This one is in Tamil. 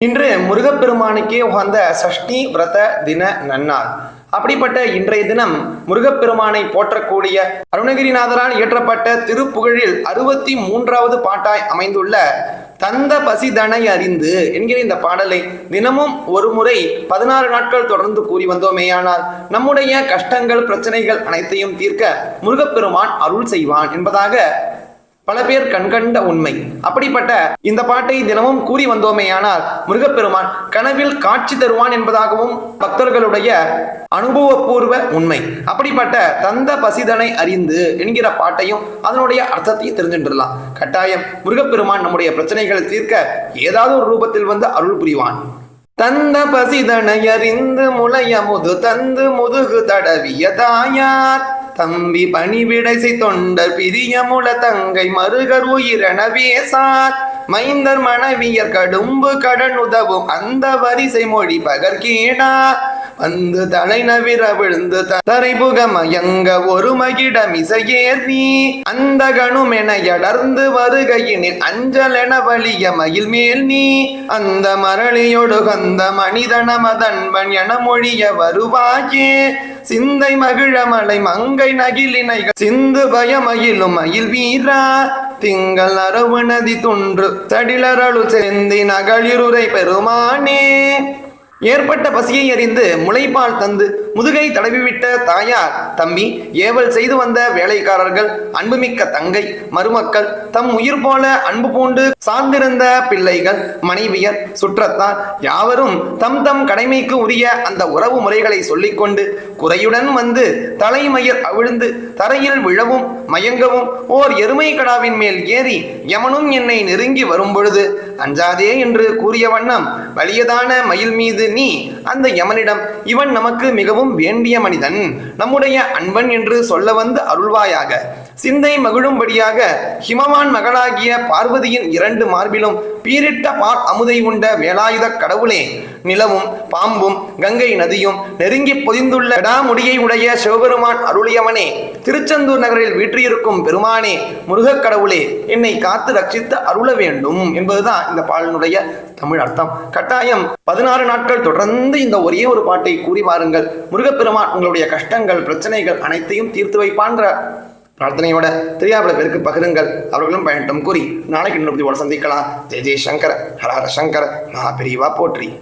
இன்று முருகப்பெருமானுக்கே உகந்த சஷ்டி விரத தின நன்னாள். அப்படிப்பட்ட இன்றைய தினம் முருகப்பெருமானை போற்றக்கூடிய அருணகிரிநாதரால் இயற்றப்பட்ட திருப்புகழில் அறுபத்தி மூன்றாவது பாட்டாய் அமைந்துள்ள தந்த பசிதனை அறிந்து என்கிற இந்த பாடலை தினமும் ஒரு முறை பதினாறு நாட்கள் தொடர்ந்து கூறி வந்தோமேயானால் நம்முடைய கஷ்டங்கள் பிரச்சனைகள் அனைத்தையும் தீர்க்க முருகப்பெருமான் அருள் செய்வான் என்பதாக பல பேர் கண்கண்ட உண்மை. அப்படிப்பட்ட இந்த பாட்டை தினமும் கூறி வந்தோமேயானால் முருகப்பெருமான் கனவில் காட்சி தருவான் என்பதாகவும் பக்தர்களுடைய அனுபவபூர்வ உண்மை. அப்படிப்பட்ட தந்த பசிதனை அறிந்து என்கிற பாட்டையும் அதனுடைய அர்த்தத்தையும் தெரிஞ்சுட்டுலாம் கட்டாயம் முருகப்பெருமான் நம்முடைய பிரச்சனைகளை தீர்க்க ஏதாவது ஒரு ரூபத்தில் வந்து அருள் புரிவான். தந்த பசிதனை அறிந்து முளையமுது தந்து முதுகு தடவிய தாயார் தம்பி பணிவிடைசை தொண்டர் பிரியமுல தங்கை மருகர் உயிரெனவே மைந்தர் மனைவியர் கடும்பு கடன் உதவும் அந்த வரிசை மொழி பகர்கீடா. வந்து தலை நவிர விழுந்து தரை புக மயங்க ஒரு மகிடம் இசையேறி அந்த கணுமென எடர்ந்து வருகையினில் அஞ்சலென வலிய மயில் மேல் நீ. அந்த மரளியொடு கந்த மனிதன மதன்பன் என மொழிய வருவாயே. சிந்தை மகிழமலை மங்கை நகிலினை சிந்து பயமயிலும் மயில் வீரா. திங்கள் அரவு நதி துன்று தடிலரளு செந்தி நகளிருரை பெருமானே. ஏற்பட்ட பசியை அறிந்து முளைப்பால் தந்து முதுகை தடவிவிட்ட தாயார் தம்பி ஏவல் செய்து வந்த வேலைக்காரர்கள் அன்புமிக்க தங்கை மருமக்கள் தம் உயிர் போல அன்பு பூண்டு சார்ந்திருந்த பிள்ளைகள் மனைவியர் சுற்றத்தார் யாவரும் தம் தம் கடமைக்கு உரிய அந்த உறவு முறைகளை சொல்லிக்கொண்டு குறையுடன் வந்து தலைமயிர் அவிழ்ந்து தரையில் விழவும் மயங்கவும் ஓர் எருமை கடாவின் மேல் ஏறி யமனும் என்னை நெருங்கி வரும்பொழுது அஞ்சாதே என்று கூறிய வண்ணம் வலியதான மயில் மீது நீ அந்த யமனிடம் இவன் நமக்கு மிகவும் வேண்டிய மனிதன். நம்முடைய அன்பன் என்று சொல்ல வந்து அருள்வாயாக. சிந்தை மகிழும்படியாக ஹிமவான் மகளாகிய பார்வதியின் இரண்டு மார்பிலும் பீரிட்ட பால் அமுதை உண்ட வேலாயுத கடவுளே நிலவும் பாம்பும் கங்கை நதியும் நெருங்கி பொதிந்துள்ள இடாமுடியை உடைய சிவபெருமான் அருளியவனே திருச்செந்தூர் நகரில் வீற்றிருக்கும் பெருமானே முருகக் கடவுளே என்னை காத்து ரட்சித்து அருள வேண்டும் என்பதுதான் இந்த பாடலினுடைய தமிழ் அர்த்தம். கட்டாயம் பதினாறு நாட்கள் தொடர்ந்து இந்த ஒரே ஒரு பாட்டை கூறி வாருங்கள். முருகப்பெருமான் உங்களுடைய கஷ்டங்கள் பிரச்சனைகள் அனைத்தையும் தீர்த்து வைப்பான்ற பிரார்த்தனையோட தெரியாத பேருக்கு பகிருங்கள். அவர்களும் பயணம் கூறி நாளைக்கு இன்னொரு சந்திக்கலாம். ஜெய் ஜெய் சங்கர் ஹரஹர சங்கர் மகாபிரிவா போற்றி.